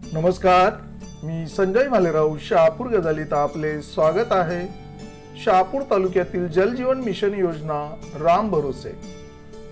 नमस्कार मी संजय भालेराव शहापूर गजालीत आपले स्वागत आहे. शहापूर तालुक्यातील जलजीवन मिशन योजना राम भरोसे.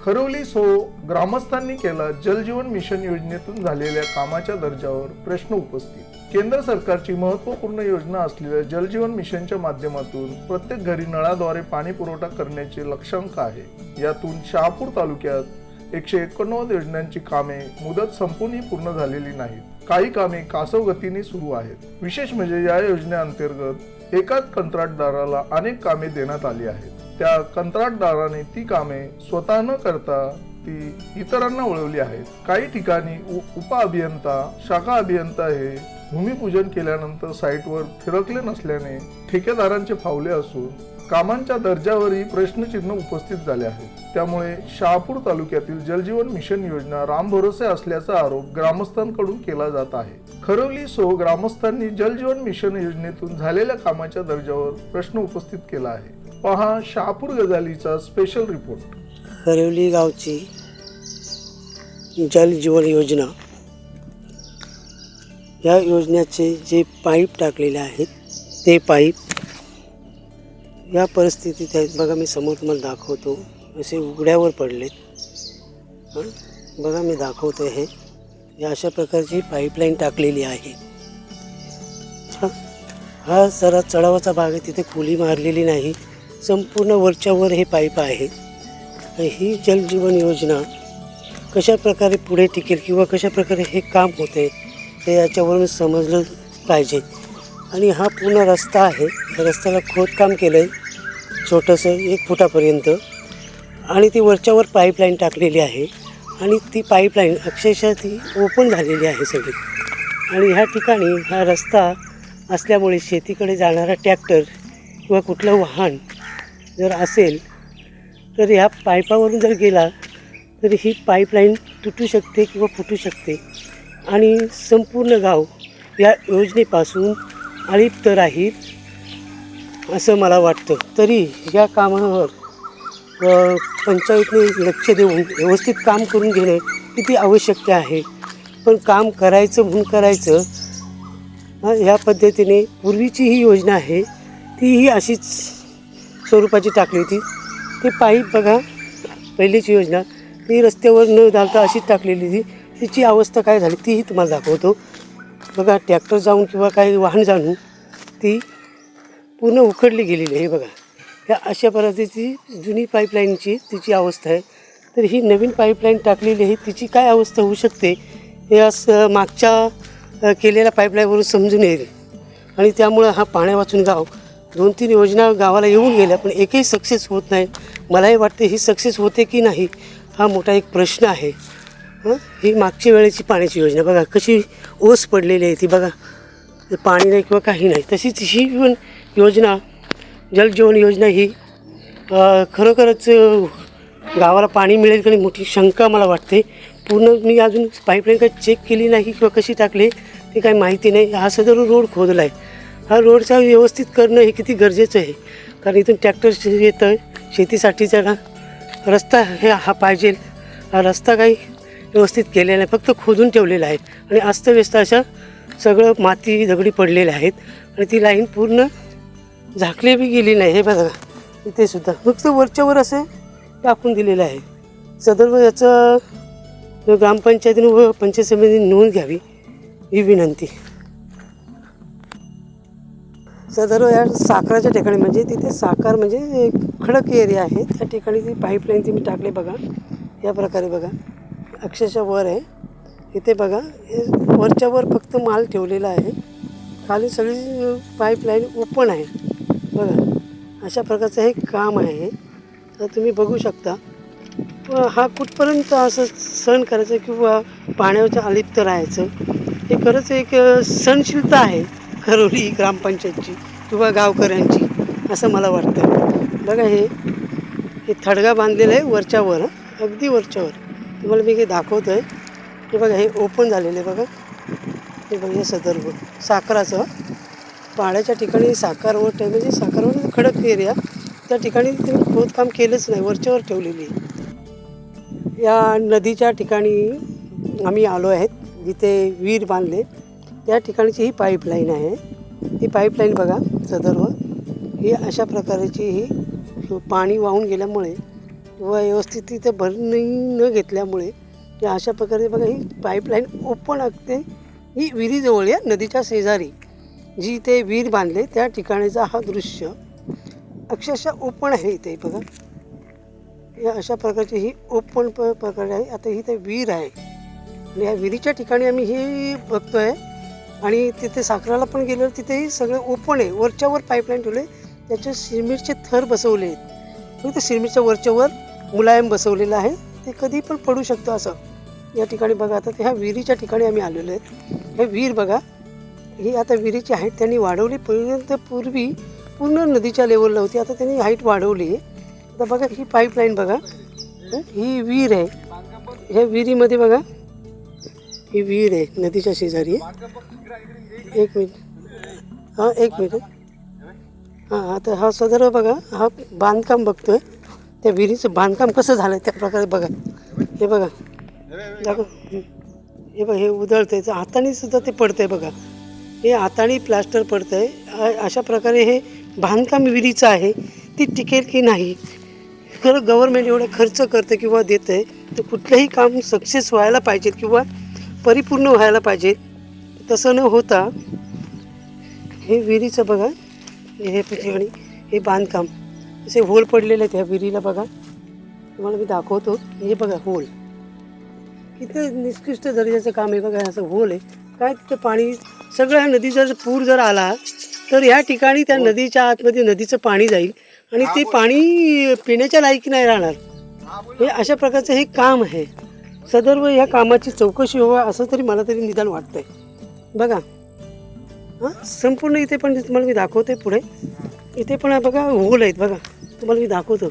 खरवली सो ग्रामस्थांनी केला जलजीवन मिशन योजनेतून झालेल्या कामाच्या दर्जावर प्रश्न उपस्थित. केंद्र सरकारची महत्त्वपूर्ण योजना असलेल्या जलजीवन मिशनच्या माध्यमातून प्रत्येक घरी नळाद्वारे पाणी पुरवठा करण्याचे लक्ष्यांक आहे. यातून शहापूर तालुक्यात एकशे एकोणनव्वद योजनांची कामे मुदत संपूर्णही पूर्ण झालेली नाहीत. काही कामे कासव गतीने सुरू आहेत. विशेष म्हणजे या योजनेअंतर्गत एकाच कंत्राटदाराला अनेक कामे देण्यात आली आहेत. त्या कंत्राटदाराने ती कामे स्वतः न करता ती इतरांना वळवली आहेत. काही ठिकाणी उप अभियंता शाखा अभियंता हे भूमिपूजन केल्यानंतर साईटवर फिरकले नसल्याने ठेकेदारांचे फावले असून कामांच्या दर्जावरही प्रश्नचिन्ह उपस्थित झाले आहेत. त्यामुळे शहापूर तालुक्यातील जलजीवन मिशन योजना राम भरोसे असल्याचा आरोप ग्रामस्थांकडून केला जात आहे. खरवली सो ग्रामस्थांनी जलजीवन मिशन योजनेतून झालेल्या कामाच्या दर्जावर प्रश्न उपस्थित केला आहे. पहा शहापूर गजालीचा स्पेशल रिपोर्ट खरवली गावची जल जीवन योजना. या योजनेचे जे पाईप टाकलेले आहेत ते पाईप या परिस्थितीत आहेत. बघा मी समोर तुम्हाला दाखवतो. असे उघड्यावर पडलेत. हां? बघा मी दाखवतो हे. या अशा प्रकारची पाईपलाईन टाकलेली आहे. हा? हा जरा चढावाचा भाग आहे. तिथे खोली मारलेली नाही. संपूर्ण वरच्यावर हे पाईप आहे. ही जलजीवन योजना कशा प्रकारे पुढे टिकेल किंवा कशा प्रकारे हे काम होते हे याच्यावरून समजलं पाहिजे. आणि हा पूर्ण रस्ता आहे. रस्त्याला खोदकाम केलं आहे छोटंसं एक फुटापर्यंत. आणि ती वरच्यावर पाईपलाईन टाकलेली आहे. आणि ती पाईपलाईन अक्षरशः ती ओपन झालेली आहे सगळी. आणि ह्या ठिकाणी हा रस्ता असल्यामुळे शेतीकडे जाणारा ट्रॅक्टर किंवा कुठलं वाहन जर असेल तर ह्या पाईपावरून जर गेला तर ही पाईपलाईन तुटू शकते किंवा फुटू शकते. आणि संपूर्ण गाव या योजनेपासून अलिप्त राहील असं मला वाटतं. तरी या कामावर पंचायतने लक्ष देऊन व्यवस्थित काम करून घेणे किती आवश्यक आहे. पण काम करायचं म्हणून करायचं ह्या पद्धतीने पूर्वीची ही योजना आहे तीही अशीच स्वरूपाची टाकली होती. ते पाईप बघा पहिलीची योजना ती रस्त्यावर न घालता अशीच टाकलेली होती. तिची अवस्था काय झाली तीही तुम्हाला दाखवतो. बघा ट्रॅक्टर जाऊन किंवा काही वाहन जाणून ती पूर्ण उखडली गेलेली आहे बघा. ह्या अशा पद्धतीची जुनी पाईपलाईनची तिची अवस्था आहे. तर ही नवीन पाईपलाईन टाकलेली आहे तिची काय अवस्था होऊ शकते हे असं मागच्या केलेल्या पाईपलाईनवरून समजून येईल. आणि त्यामुळं हा पाण्या वाचून गाव दोन तीन योजना गावाला येऊन गेल्या पण एकही सक्सेस होत नाही. मलाही वाटते ही सक्सेस होते की नाही हा मोठा एक प्रश्न आहे. ही? मागच्या वेळेची पाण्याची योजना. बघा कशी ओस पडलेली आहे ती बघा. पाणी नाही किंवा काही नाही. तशीच ही पण योजना जलजीवन योजना ही खरोखरच गावाला पाणी मिळेल की मोठी शंका मला वाटते. पूर्ण मी अजून पाईपलाईन काही चेक केली नाही किंवा कशी टाकली ते काही माहिती नाही. हा सदर रोड खोदला आहे हा रोडचा व्यवस्थित करणं हे किती गरजेचं आहे. कारण इथून ट्रॅक्टर येतं शेतीसाठीचा ना रस्ता हे हा पाहिजे. हा रस्ता काही व्यवस्थित केलेलं नाही फक्त खोदून ठेवलेलं आहे आणि अस्तव्यस्त अशा सगळं माती दगडी पडलेल्या आहेत. आणि ती लाईन पूर्ण झाकली बी गेली नाही. हे बघा इथे सुद्धा. फक्त वरच्यावर असं टाकून दिलेलं आहे. सदर्भ याचं ग्रामपंचायतीने व पंचायत समितीने नोंद घ्यावी ही विनंती. सदर्भ या साखराच्या ठिकाणी म्हणजे तिथे साखर म्हणजे एक खडक एरिया आहे. त्या ठिकाणी ती पाईपलाईन ती मी टाकले बघा. या प्रकारे बघा. अक्षरशः वर आहे. इथे बघा हे वरच्या वर फक्त माल ठेवलेला आहे. खाली सगळी पाईपलाईन ओपन आहे. बघा अशा प्रकारचं हे काम आहे. तर तुम्ही बघू शकता. हा कुठपर्यंत असं सण करायचं किंवा पाण्याच्या अलिप्त राहायचं हे खरंच एक सहनशीलता सणशीलता आहे खरोली ग्रामपंचायतची किंवा गावकऱ्यांची असं मला वाटतं. बघा हे हे थडगा बांधलेलं आहे वरच्यावर अगदी वरच्यावर तुम्हाला मी हे दाखवतो आहे हे बघा हे ओपन झालेलं आहे बघा. हे बघा हे सदर्भ साखराचं. पाण्याच्या ठिकाणी साखरवट आहे म्हणजे साखरवट म्हणजे खडक एरिया त्या ठिकाणी तुम्ही खोदकाम केलंच नाही वरच्यावर ठेवलेली आहे. या नदीच्या ठिकाणी आम्ही आलो आहेत. जिथे विहीर बांधले. त्या ठिकाणची ही पाईपलाईन आहे. ही पाईपलाईन बघा सदर्व ही अशा प्रकारची ही पाणी वाहून गेल्यामुळे व व्यवस्थित तिथं भरणी न घेतल्यामुळे या अशा प्रकारे बघा ही पाईपलाईन ओपन असते. ही विहिरीजवळ या नदीच्या शेजारी जी ते विहीर बांधले त्या ठिकाणीचा हा दृश्य अक्षरशः ओपन आहे इथे बघा. या अशा प्रकारची ही ओपन प प्रकारे आहे. आता ही ते विहीर आहे. आणि या विहिरीच्या ठिकाणी आम्ही हे बघतोय. आणि तिथे साखराला पण गेल्यावर तिथेही सगळं ओपन आहे. वरच्यावर पाईपलाईन ठेवले त्याचे सिमेंटचे थर बसवले आहेत फक्त सिमेंटच्या वरच्यावर मुलायम बसवलेलं आहे. ते कधी पण पडू शकतं असं. या ठिकाणी बघा आता ह्या विहिरीच्या ठिकाणी आम्ही आलेलो आहेत. हे विहीर बघा ही आता विहिरीची हाईट त्यांनी वाढवली. पर्यंत पूर्वी पूर्ण नदीच्या लेवलला होती. आता त्यांनी हाईट वाढवली. आहे आता बघा ही पाईपलाईन बघा. ही? विहीर आहे. ह्या विहिरीमध्ये बघा. ही विहीर आहे नदीच्या शेजारी आहे. एक मिनिट. हां एक मिनिट. हां आता हा सदर्भ बघा. हा बांधकाम बघतो आहे त्या विहिरीचं बांधकाम कसं झालं आहे त्या प्रकारे बघा. हे बघा. दाखव हे बघा हे उधळतंय. तर हाताने सुद्धा ते आहे बघा. हे हाताने प्लास्टर पडतं आहे अशा प्रकारे हे बांधकाम विहिरीचं आहे. ती टिकेल की नाही? खरं गव्हर्मेंट एवढा खर्च करतं किंवा देतं आहे तर कुठलंही काम सक्सेस व्हायला पाहिजे किंवा परिपूर्ण व्हायला पाहिजे. तसं न होता हे विहिरीचं बघा. हे ठिकाणी हे बांधकाम. असे होल पडलेले आहेत ह्या विहिरीला बघा. तुम्हाला मी दाखवतो. हे बघा होल. किती निकृष्ट दर्जाचं काम आहे बघा असं होल आहे. काय तिथं पाणी सगळं ह्या नदीचा जर पूर जर आला तर ह्या ठिकाणी त्या नदीच्या आतमध्ये नदीचं पाणी जाईल आणि ते पाणी पिण्याच्या लायकी नाही राहणार. हे अशा प्रकारचं हे काम आहे. सदर्व ह्या कामाची चौकशी व्हावा असं तरी मला तरी निदान वाटतंय. बघा. हां संपूर्ण इथे पण तुम्हाला मी दाखवते पुढे. इथे पण बघा होल आहेत बघा. तुम्हाला मी दाखवतो.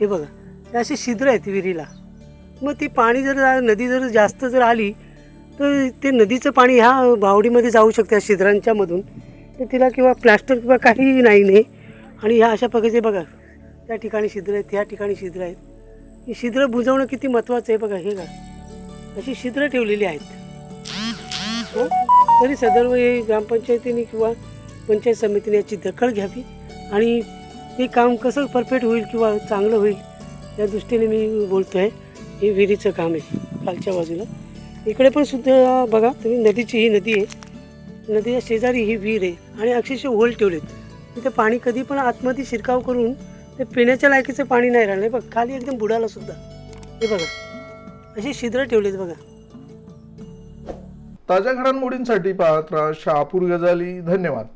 हे बघा हे अशी छिद्र आहेत विहिरीला. मग ती पाणी जर नदी जर जास्त जर आली तर ते नदीचं पाणी ह्या बावडीमध्ये जाऊ शकते या छिद्रांच्या मधून. तर तिला किंवा प्लास्टर किंवा काहीही नाही नाही. आणि ह्या अशा प्रकारचे बघा त्या ठिकाणी छिद्र आहेत त्या ठिकाणी छिद्र आहेत. ही छिद्र बुजवणं किती महत्त्वाचं आहे बघा हे का अशी छिद्र ठेवलेली आहेत. हो? तरी सदर्व हे ग्रामपंचायतीने किंवा पंचायत समितीने याची दखल घ्यावी. आणि ते काम कसं परफेक्ट होईल किंवा चांगलं होईल या दृष्टीने मी बोलतो आहे हे विहिरीचं काम आहे खालच्या बाजूला. इकडे पण सुद्धा बघा तुम्ही नदीची ही नदी आहे. नदीच्या शेजारी ही विहीर आहे आणि अक्षरशः होल ठेवलेत. तिथे पाणी कधी पण आतमध्ये शिरकाव करून ते पिण्याच्या लायकीचं पाणी नाही राहिलं. बघ खाली एकदम बुडाला सुद्धा. हे बघा असे छिद्र ठेवलेत बघा. ताज्या घडामोडींसाठी पाहत राहा शहापूर गजाली. धन्यवाद.